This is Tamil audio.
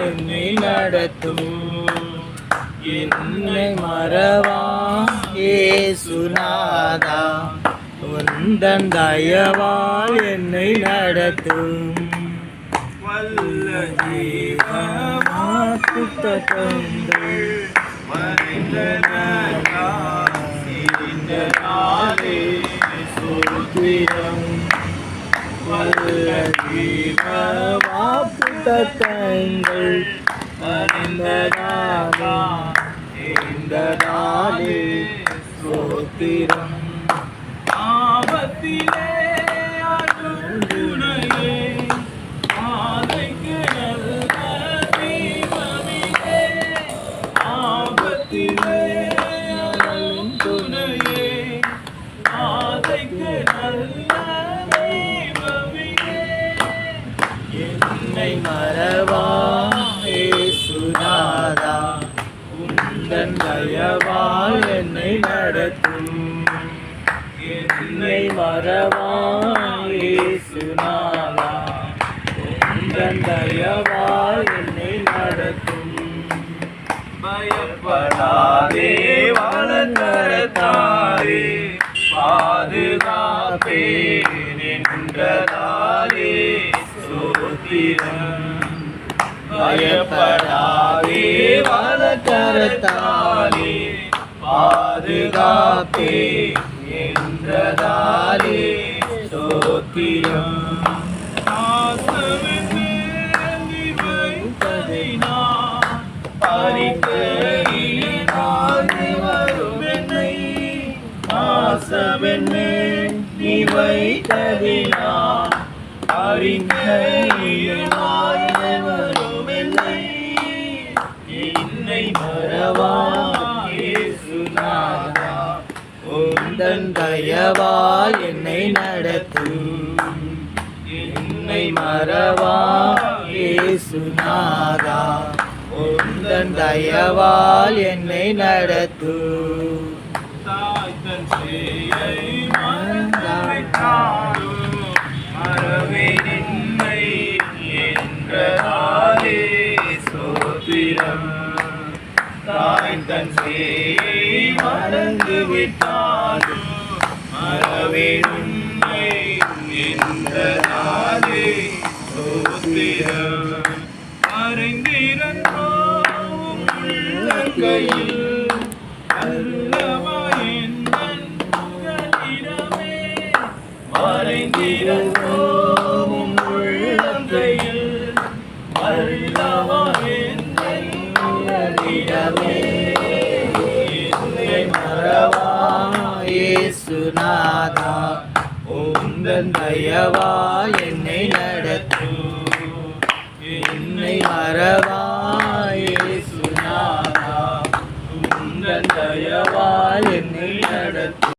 என்னை நடத்தும். என்னை மறவா இயேசுநாதா. உந்தன் தயவால் என்னை நடத்தும். வல்ல ஜீவமாக்கு தந்தங்கள் மறைந்தனாலே சுத்திரம் ஜீவமாக்கு தந்தங்கள் மறைந்தனாலே சோத்திரம். தயவால் என்னை நடத்தும். என்னை மறவா சுனாதா உந்தன் தயவால் என்னை நடத்தும். பயப்படாதே வளர்த்தரத்தாரே. பாதுகாப்பே நின்றதாலே சோத்திரம். பயப்படாதே வளர்த்தரத்தாலே பாதுகாப்பே என்றதாலே சோத்திரம் ஆசவென்று வைத்ததை நீ உந்தன் தயவால் என்னை நடத்தும் என்னை மறவா இயேசுநாதா. உந்தன் தயவால் என்னை நடத்தும் தாய்த்தன் சேயை மறவே நின்னை என்றாலே சோத்திரம். தாய் சேயை மறந்து விட்டாலும் மறவே என்றே சோத்திரம். மறைந்திருந்தோம் உள்ளங்கையில் அல்லவா எந்தன் மறைந்திருந்தோம் நாதா. உந்தன் தயவா என்னை நடத்தும் என்னை மறவா.